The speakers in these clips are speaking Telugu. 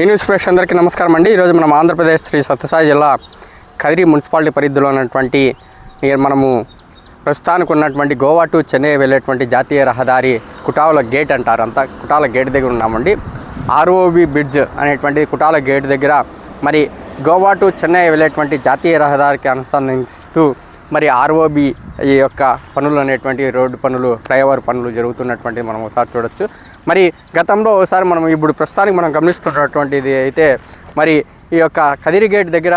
ఈ న్యూస్ ప్రేక్ష అందరికీ నమస్కారం అండి. ఈరోజు మనం ఆంధ్రప్రదేశ్ శ్రీ సత్యసాయి జిల్లా కదిరి మున్సిపాలిటీ పరిధిలో ఉన్నటువంటి మనము ప్రస్తుతానికి ఉన్నటువంటి గోవా టు చెన్నై వెళ్ళేటువంటి జాతీయ రహదారి కుటాల గేట్ అంటారు. అంతా కుటాల గేట్ దగ్గర ఉన్నామండి. ఆర్ఓబి బ్రిడ్జ్ అనేటువంటి కుటాల గేట్ దగ్గర. మరి గోవా టు చెన్నై వెళ్ళేటువంటి జాతీయ రహదారికి అనుసంధానిస్తూ మరి ఆర్ఓబి ఈ యొక్క పనులు అనేటువంటి రోడ్డు పనులు ఫ్లైఓవర్ పనులు జరుగుతున్నటువంటి మనం ఒకసారి చూడొచ్చు. మరి గతంలో ఒకసారి మనం ఇప్పుడు ప్రస్తుతానికి మనం గమనిస్తున్నటువంటిది అయితే మరి ఈ యొక్క కదిరిగేట్ దగ్గర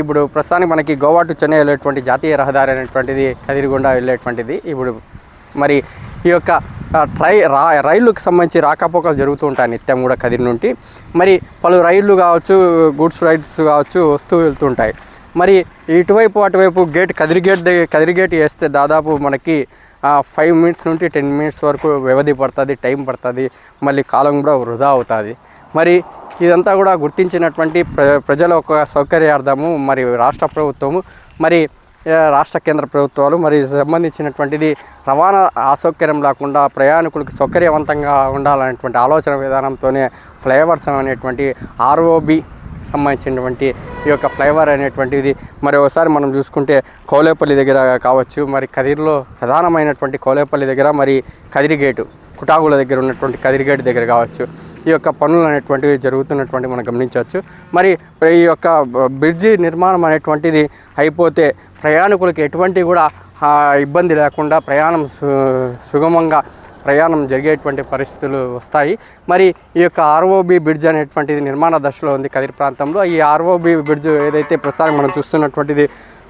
ఇప్పుడు ప్రస్తుతానికి మనకి గోవా టు చెన్నై వెళ్ళేటువంటి జాతీయ రహదారి అనేటువంటిది కదిరిగుండా వెళ్ళేటువంటిది ఇప్పుడు మరి ఈ యొక్క ట్రై రా రైళ్ళకు సంబంధించి రాకపోకలు జరుగుతూ ఉంటాయి నిత్యం కూడా కదిరి నుండి. మరి పలు రైళ్ళు కావచ్చు గూడ్స్ రైడ్స్ కావచ్చు వస్తూ వెళ్తుంటాయి మరి ఇటువైపు అటువైపు గేట్ కదిరి గేట్ దగ్గర కదిరి గేట్ వేస్తే దాదాపు మనకి ఫైవ్ మినిట్స్ నుండి టెన్ మినిట్స్ వరకు వ్యవధి పడుతుంది టైం పడుతుంది మళ్ళీ కాలం కూడా వృధా అవుతుంది. మరి ఇదంతా కూడా గుర్తించినటువంటి ప్ర ప్రజల ఒక సౌకర్యార్థము మరి రాష్ట్ర ప్రభుత్వము మరి రాష్ట్ర కేంద్ర ప్రభుత్వాలు మరి సంబంధించినటువంటిది రవాణా అసౌకర్యం లేకుండా ప్రయాణికులకు సౌకర్యవంతంగా ఉండాలనేటువంటి ఆలోచన విధానంతోనే ఫ్లైఓవర్స్ అనేటువంటి ఆర్ఓబి సంబంధించినటువంటి ఈ యొక్క ఫ్లైఓవర్ అనేటువంటిది మరి ఒకసారి మనం చూసుకుంటే కోలేపల్లి దగ్గర కావచ్చు. మరి కదిరిలో ప్రధానమైనటువంటి కోలేపల్లి దగ్గర మరి కదిరి గేటు కుటాగుల దగ్గర ఉన్నటువంటి కదిరిగేటు దగ్గర కావచ్చు. ఈ యొక్క పనులు అనేటువంటివి జరుగుతున్నటువంటి మనం గమనించవచ్చు. మరి ఈ యొక్క బ్రిడ్జి నిర్మాణం అనేటువంటిది అయిపోతే ప్రయాణికులకు ఎటువంటి కూడా ఇబ్బంది లేకుండా ప్రయాణం సు సుగమంగా ప్రయాణం జరిగేటువంటి పరిస్థితులు వస్తాయి. మరి ఈ యొక్క ఆర్ఓబి బ్రిడ్జ్ అనేటువంటిది నిర్మాణ దశలో ఉంది కదిరి ప్రాంతంలో. ఈ ఆర్ఓబి బ్రిడ్జ్ ఏదైతే ప్రస్తుతానికి మనం చూస్తున్నటువంటిది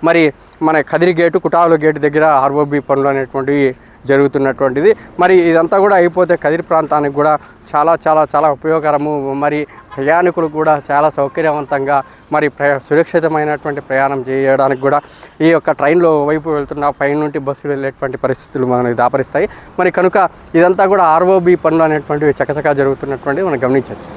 మరి మన కదిరి గేటు కుటావుల గేటు దగ్గర ఆర్ఓబి పనులు అనేటువంటివి జరుగుతున్నటువంటిది. మరి ఇదంతా కూడా అయిపోతే కదిరి ప్రాంతానికి కూడా చాలా చాలా చాలా ఉపయోగకరము. మరి ప్రయాణికులు కూడా చాలా సౌకర్యవంతంగా మరి ప్ర సురక్షితమైనటువంటి ప్రయాణం చేయడానికి కూడా ఈ యొక్క ట్రైన్లో వైపు వెళ్తున్న పైన నుండి బస్సులు వెళ్ళేటువంటి పరిస్థితులు మనకి దాపరిస్తాయి. మరి కనుక ఇదంతా కూడా ఆర్ఓబి పనులు అనేటువంటివి చకచకా జరుగుతున్నటువంటి మనం గమనించవచ్చు.